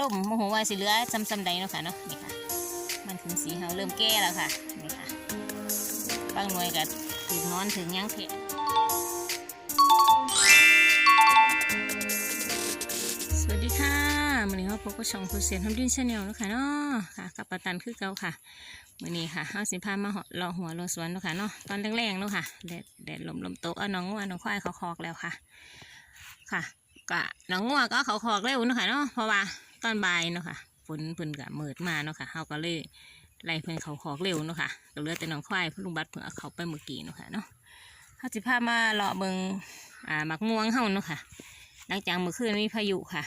ล่มโมโหว่าสิเหลือซ้ำๆใดเนาะค่ะเนาะนี่ค่ะมันถึงสีเฮาเริ่มแก่แล้วค่ะนี่ค่ะบางหน่วยก็ถึงนอนถึงยังเพะสวัสดีค่ะวันนี้เราพบกับช่องคุณเสียนทำดินชาแนลนะคะเนาะค่ะกับปะตันคือเก่าค่ะวันนี้ค่ะเอาสิพามาเหาะเลาะหัวเลาะสวนเนาะค่ะเนาะตอนแรงๆเนาะค่ะแดดแดดลมลมโตะเอาน้องงัวน้องควายเขาคอกแล้วค่ะ ค่ะก็น้องงัวก็เขาคอกเร็วเนาะค่ะเนาะเพราะว่า ตอนบ่ายเนาะค่ะฝนเพิ่นก็มืดมาเนาะค่ะเฮาก็เลยไล่เพิ่นเขาคอกเร็วเนาะค่ะก็เหลือแต่น้องควายลุงบัดเพิ่นเอาเขาไปเมื่อกี้เนาะค่ะเนาะเฮาสิพามาเลาะเบิงอ่าหมักม่วงเฮาเนาะค่ะ หลังจากเมื่อคืนมีพายุค่ะ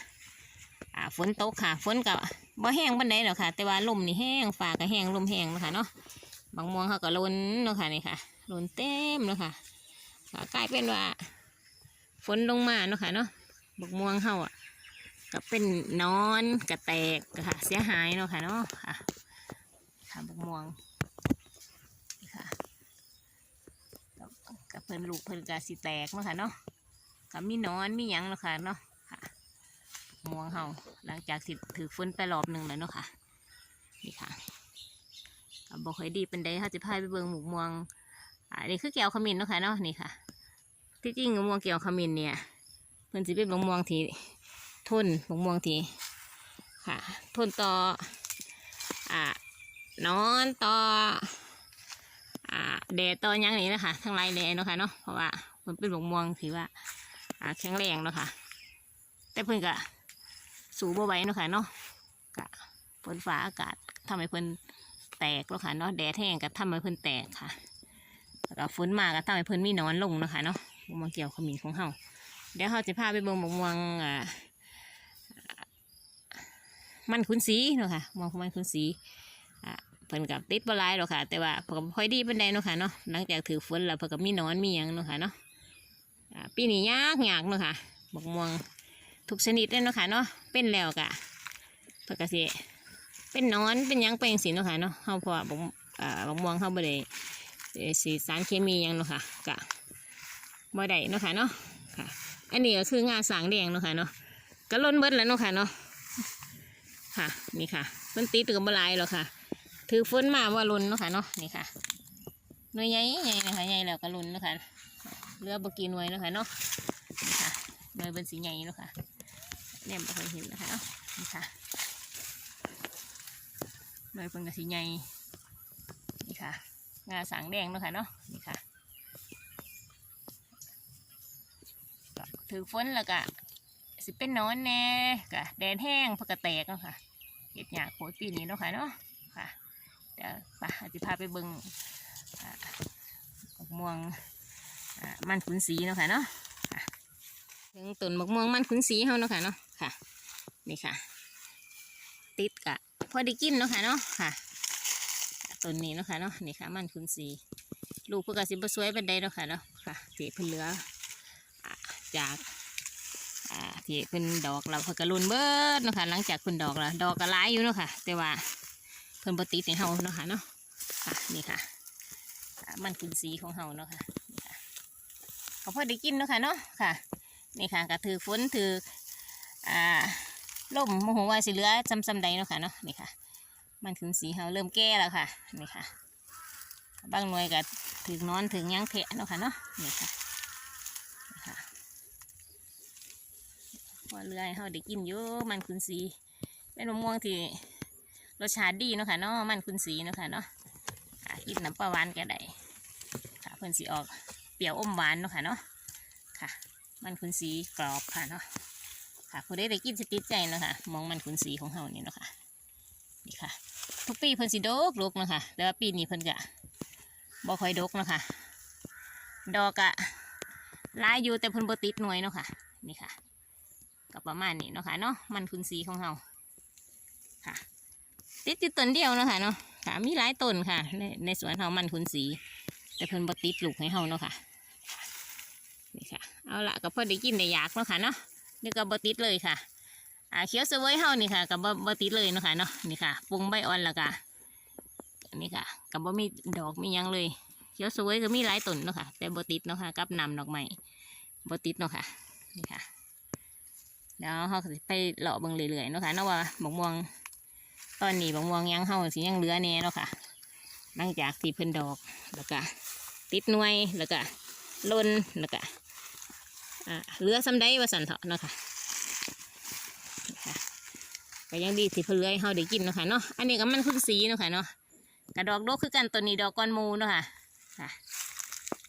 อ่าฝนตกค่ะฝนก็บ่แห้งปานใดหรอกค่ะ แต่ว่าลมนี่แห้งฟ้าก็แห้งลมแห้งเนาะค่ะเนาะบางม่วงเขาก็ล้นเนาะค่ะนี่ค่ะล้นเต็มเนาะค่ะกลายเป็นว่าฝนลงมาเนาะค่ะเนาะบักม่วงเขาอะ ก็เป็นนอนกระแตกค่ะ เสียหายเนาะค่ะเนาะค่ะค่ะบกม่วงนี่ค่ะกับเพิ่นลูกเพิ่นกะสิแตกเนาะค่ะเนาะก็มีนอนมีหยังเนาะค่ะเนาะค่ะม่วงเขาหลังจากสิถือฝนไปรอบหนึ่งแล้วเนาะค่ะนี่ค่ะก็บอกให้ดีเป็นไดเขาจะพายไปเบิ่งหมูม่วงอ่านี่คือแก้วขมิ้นเนาะค่ะเนาะนี่ค่ะ ที่จริงมะม่วงเกี่ยวขมิ้นเนี่ยเพิ่นสิเป็นมะม่วงที่ ทนมะม่วงทีค่ะทนต่ออ่านอนต่ออ่าแดดต่อยังนี่นะคะทั้งหลยแดดเนาะค่ะเนาะเพราะว่ามันเป็นมะม่วงที่ว่าอ่าแข็งแรงเนาะค่ะแต่เพิ่นก็สูบไว้เนาะค่ะเนาะกะฝนฟ้าอากาศทำให้เพิ่นแตกเนาะค่ะเนาะแดดแห้งก็ทำให้เพิ่นแตกค่ะแล้วก็ฝนมาก็ทำให้เพิ่นมีนอนลงเนาะค่ะเนาะมะม่วงเกี่ยวขมิ้นของเฮาเดี๋ยวเฮาจะพาไปเบิ่งมะม่วงอ่า มันขุนสีเนาะค่ะมะม่วงมันขุนสีอ่าเพิ่นกับติดบ่ลายหรอกค่ะ แต่ว่าเพิ่นก็บ่ค่อยดีเปานใดเนาะค่ะเนาะหลังจากถือฝนแล้วเพิ่นก็มีนอนมีหยังเนาะค่ะเนาะอ่าปีนี้ยากยากเนาะค่ะมะม่วงทุกชนิดเลยเนาะค่ะเนาะเป็นแล้วก็เพิ่นก็สิเป็นนอนเป็นยังไปจังซี่เนาะค่ะเนาะเฮาเพราะว่าบ่อ่ามะม่วงเฮาบ่ได้เอ่อสีสารเคมียังเนาะค่ะกะบ่ได้เนาะค่ะเนาะค่ะ อันนี้ก็คืองาสางแดงเนาะค่ะเนาะก็ล้นเบิดแล้วเนาะค่ะเนาะ ค่ะ นี่ค่ะเพิ่นติดกับบหลายหรอค่ะ ถือฝนมาว่าล้นเนาะค่ะเนาะนี่ค่ะหน่วยใหญ่ใหญ่นะคะใหญ่แล้วก็ล้นเนาะค่ะเหลือบกีหน่วยเนาะค่ะเนาะนี่ค่ะหน่วยเป็นสีใหญ่เนาะค่ะเนี่ยบ่เคยเห็นนะคะเนาะนี่ค่ะหน่วยเป็นกระสีใหญ่นี่ค่ะงาสังแดงเนาะค่ะเนาะนี่ค่ะถือฝนแล้วก็ สิเป็นนอนแน่กะแดดแห้งพกกระแตกเนาะค่ะเห็ดหยาโคตรปีนี้เนาะค่ะเนาะค่ะเดี๋ยวไปอาจจะพาไปเบิ่งมกม่วงมันขุนสีเนาะค่ะเนาะถึงต้นมกม่วงมันขุนสีเฮาเนาะค่ะเนาะค่ะนี่ค่ะ ติดกะพอได้กินเนาะค่ะเนาะค่ะต้นนี้เนาะค่ะเนาะนี่ค่ะ มันคุณสี ลูกเพื่อกสิบสวยเป็นไดเนาะค่ะเนาะค่ะที่เพิ่นเหลือจาก ที่เพิ่นดอกเราเพิ่นกระลุนเบิดเนาะค่ะหลังจากเพิ่นดอกแล้วดอกก็หลายอยู่เนาะค่ะ แต่ว่าเพิ่นปติดในเฮาเนาะค่ะเนาะค่ะนี่ค่ะ มันคุณสีของเฮาเนาะค่ะนี่ค่ะก็พอได้กินเนาะค่ะเนาะค่ะนี่ค่ะก็ถือฝนถืออ่าลมโมโหว่าสิเหลือซ้ำๆใดเนาะค่ะเนาะนี่ค่ะ มันถึงสีเฮาเริ่มแก่แล้วค่ะนี่ค่ะบางหน่วยก็ถึงนอนถึงยังเพะเนาะค่ะเนาะนี่ค่ะนี่ค่ะ ว่าเรื่อยเฮาได้กินอยู่มันคุณสีเป็นมะม่วงที่รสชาติดีเนาะค่ะเนาะมันคุณสีเนาะค่ะเนาะกินน้ำปลาหวานก็ได้ค่ะเพิ่นสีออกเปรี้ยวอมหวานเนาะค่ะเนาะค่ะ มันคุณสีกรอบค่ะเนาะค่ะผู้ใดได้กินสติดใจเนาะค่ะมองมันคุณสีของเฮานี่เนาะค่ะนี่ค่ะ ทุกปีเพิ่นสิดกดกเนาะค่ะแต่ว่าปีนี้เพิ่นกะบ่ค่อยดกเนาะค่ะดอกกะลายอยู่แต่เพิ่นบ่ติดหน่วยเนาะค่ะ นี่ค่ะ ก็ประมาณนี้เนาะค่ะเนาะมันคุณสีของเฮาค่ะติดอยู่ต้นเดียวเนาะค่ะเนาะค่ะมีหลายต้นค่ะ ในในสวนเฮามันคุณสี แต่เพิ่นบ่ติดลูกให้เฮาเนาะค่ะนี่ค่ะ เอาละก็พอได้กินได้อยากเนาะค่ะเนาะนี่ก็บ่ติดเลยค่ะอ่าเขียวเสวยเฮานี่ค่ะกับบบ่ติดเลยเนาะค่ะเนาะนี่ค่ะปรุงใบอ่อนแล้วก็นี่ค่ะกับบ่มีดอกมียังเลย เขียวสวยก็มีหลายต้นเนาะค่ะแต่บ่ติดเนาะค่ะกับนำดอกไม้บ่ติดเนาะค่ะนี่ค่ะ เดี๋ยวเขาไปเลาะเบิ่งเรื่อยๆเนาะค่ะเนาะว่าบักม่วงตอนนี้บักม่วงยังเฮาสิยังเหลือแน่เนาะค่ะหลังจากที่เพิ่นดอกแล้วก็ติดหน่วยแล้วก็ล่นแล้วก็เหลือซ้ำได้ว่าสันเถาะเนาะค่ะนี่ค่ะก็ยังดีที่เพิ่นเลือให้เฮาได้กินเนาะค่ะเนาะอันนี้ก็มันคือสีเนาะค่ะเนาะกระดอกโดกคือกันตัวนี้ดอกก้อนมูเนาะค่ะค่ะ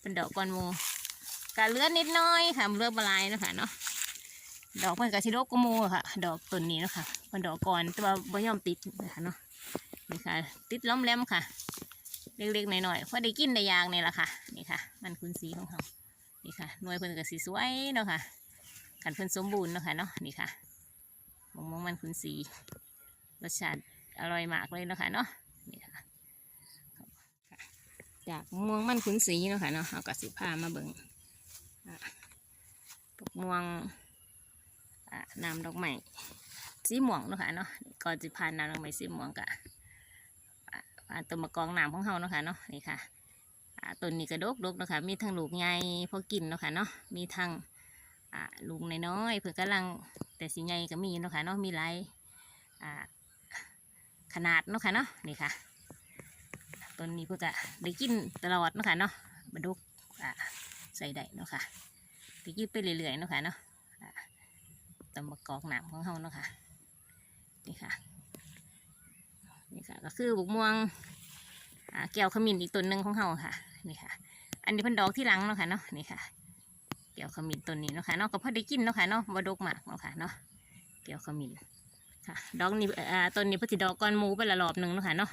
เป็นดอกก้อนมูก็เหลือนิดน้อยค่ะเหลือบหลายเนาะค่ะเนาะ ดอกเพิ่นก็สิดกกว่าหมูค่ะ ดอกต้นนี้เนาะค่ะเป็นดอกก่อนแต่ว่าบ่ยอมติดนะคะเนาะนี่ค่ะ ติดล้อมแหลมค่ะ เล็กๆหน่อยๆพอได้กินได้ยางนี่แหละค่ะนี่ค่ะ มันคุณสีของเขานี่ค่ะหน่วยเพิ่นก็สีสวยเนาะค่ะขันเพิ่นสมบูรณ์เนาะค่ะเนาะนี่ค่ะมองมองมันคุณสีรสชาติอร่อยมากเลยเนาะค่ะเนาะนี่ค่ะจากม่วงมันคุณสีเนาะค่ะเนาะเอากระสิพามาเบิ่งอะปกม่วง น้ำดอกไม้สีม่วงเนาะค่ะเนาะก่อนจะพานน้ำดอกไม้สีม่วงกะอ่าตัวมะกองน้ำของเขาเนาะค่ะเนาะนี่ค่ะต้นนี้กระดกดกเนาะค่ะมีทั้งลูกใหญ่พอกินเนาะค่ะเนาะมีทั้งลูกน้อยๆเพื่อกำลังแต่สีใหญ่ก็มีเนาะค่ะเนาะมีหลายขนาดเนาะค่ะเนาะนี่ค่ะต้นนี้เพื่อก็ได้กินตลอดเนาะค่ะเนาะบรรดุกใส่ได้เนาะค่ะได้กินไปเรื่อยๆเนาะค่ะเนาะ ตัวมะกอกน้ำของเขาเนาะค่ะ นี่ค่ะ นี่ค่ะ ก็คือบุกม่วงอ่าแก้วขมิ้นอีกต้นหนึ่งของเขาค่ะ นี่ค่ะ อันนี้เพิ่นดอกที่หลังเนาะค่ะเนาะ นี่ค่ะ แก้วขมิ้นต้นนี้เนาะค่ะเนาะก็พอได้กินเนาะค่ะเนาะบดกหมากเนาะค่ะเนาะ แก้วขมิ้นค่ะ ดอกนี้อ่าต้นนี้พิ่นสิดอกก้อนหมูไปละรอบหนึ่งเนาะค่ะเนาะ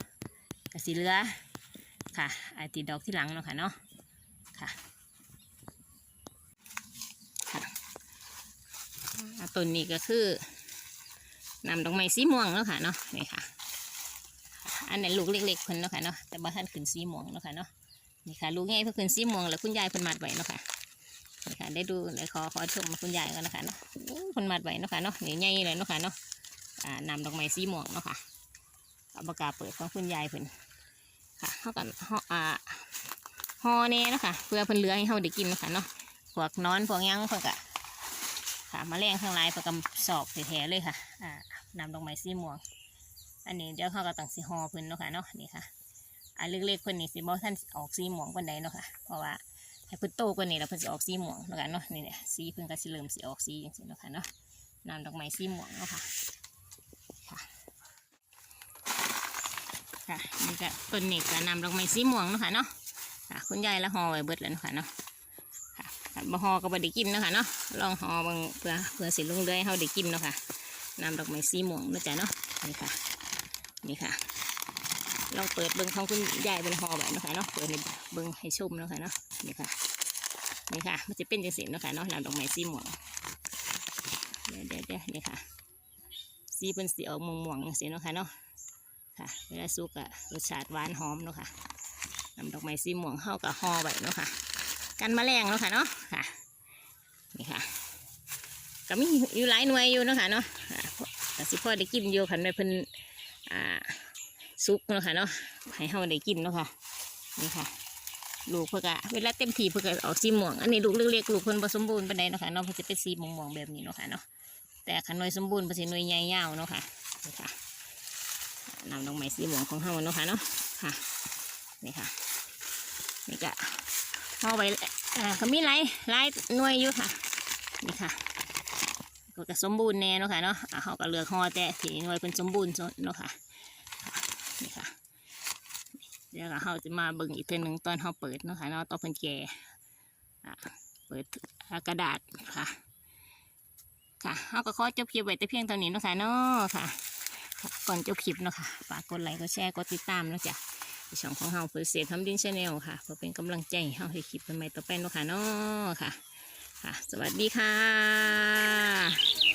กสีเหลือค่ะไอติดดอกที่หลังเนาะค่ะเนาะ ค่ะอ่า ต้นนี้ก็คือนำดอกไม้สีม่วงเนาะค่ะเนาะนี่ค่ะ อันนั้นลูกเล็กๆเพิ่นเนาะค่ะเนาะแต่บ้านขึ้นสีม่วงเนาะค่ะเนาะนี่ค่ะลูกใหญ่เพิ่นขึ้นสีม่วงแล้วคุณยายเพิ่นมัดไว้เนาะค่ะนี่ค่ะ ได้ดูได้ขอขอชมคุณยายกันนะคะเนาะเพิ่นมัดไว้เนาะค่ะเนาะนี่ใหญ่เลยเนาะค่ะเนาะอ่านำดอกไม้สีม่วงเนาะค่ะกับปากกาเปิดของคุณยายเพิ่นค่ะเฮากันห่ออ่าห่อแน่เนาะค่ะเพื่อเพิ่นเลือให้เฮาได้กินเนาะค่ะเนาะพวกนอนพวกยังเพิ่นก็ ค่ะมาแรงทั้งหลายเพิ่นก็สอบแท้ๆเลยค่ะอ่านำดอกไม้สีม่วง อันนี้เดี๋ยวเขาก็ต้องสีหอพิ่นเนาะค่ะเนาะนี่ค่ะอันเล็กๆเพิ่นนี่สิบ่ท่านออกสีม่วงปานใดเนาะค่ะเพราะว่าให้พิ่นโตกว่านี้แล้วเพิ่นสิออกสีม่วงเนาะค่ะเนาะนี่เนี่ยสีเพิ่นก็สิเริ่มสิออกสีจังซี่เนาะค่ะเนาะนำดอกไม้สีม่วงเนาะค่ะค่ะนี่ก็ต้นนี้ก็นำดอกไม้สีม่วงเนาะค่ะเนาะค่ะคุณยายละหอไว้เบิดแล้วเนาะค่ะเนาะ ค่ะคันบ่หอก็บ่ได้กินเนาะค่ะเนาะลองหอบิ่งเพื่อเพื่อสิลงเรือยให้เฮาได้กินเนาะค่ะนำดอกไม้สีม่วงนะจ้ะเนาะนี่ค่ะนี่ค่ะลองเปิดเบิ้งของคุณยายเป็นหอแบบนะคะเนาะเปิดในเบิ้งให้ชุ่มเนาะค่ะเนาะนี่ค่ะนี่ค่ะ มันจะเป็นจังสีเนาะค่ะเนาะนำดอกไม้สีม่วงเดี๋ยวเดี๋ยวเดี๋ยวนี่ค่ะสีเป็นสีออกม่วงม่วงสีเนาะค่ะเนาะค่ะเวลาสุกอะรสชาติหวานหอมเนาะค่ะนำดอกไม้สีม่วงเข้ากับห่อไว้เนาะค่ะ กันแมลงเนาะค่ะเนาะค่ะนี่ค่ะก็มีอยู่หลายหน่วยอยู่เนาะค่ะเนาะอ่าแต่สิพ่อได้กินอยู่คันไปเพิ่นอ่าซุกเนาะค่ะเนาะให้เฮาได้กินเนาะค่ะนี่ค่ะลูกเพื่อกะเวลาเต็มทีเพื่อกะออกสีม่วงอันนี้ลูกเล็กๆลูกเพิ่นผสมบูรณ์ปานใดเนาะค่ะเนาะเพิ่นจะเป็นสีม่วงๆแบบนี้เนาะค่ะเนาะแต่ขันหน่วยสมบูรณ์เพิ่นสิหน่วยใหญ่ยาวเนาะค่ะนี่ค่ะนำดอกไม้สีม่วงของเฮาเนาะค่ะเนาะค่ะนี่ค่ะนี่ก็ เอาไว้อ่าก็มีหลายหลายหน่วยอยู่ค่ะนี่ค่ะก็กสมบูรณ์แน่เนาะค่ะเนาะเขาก็เลือกห่อแต่ที่หน่วยเป็นสมบูรณ์สุดเนาะค่ะนี่ค่ะเดี๋ยวเราจะมาเบิ่งอีกเทีหนึ่งตอนเขาเปิดเนาะค่ะเนาะตอนเพิ่นแก่อะเปิดกระดาษค่ะ ค่ะเขาก็ขอจบคลิปไว้แต่เพียงเท่านี้เนาะค่ะเนาะค่ะ ก่อนจบคลิปเนาะค่ะฝากกดไลค์กดแชร์กดติดตามเนาะจ้ะ ช่องของเฮาเพื่อเสียทำดินชาแนลค่ะ เพื่อเป็นกำลังใจเฮาให้คลิปใหม่ต่อไปเนาะค่ะเนาะค่ะ ค่ะ สวัสดีค่ะ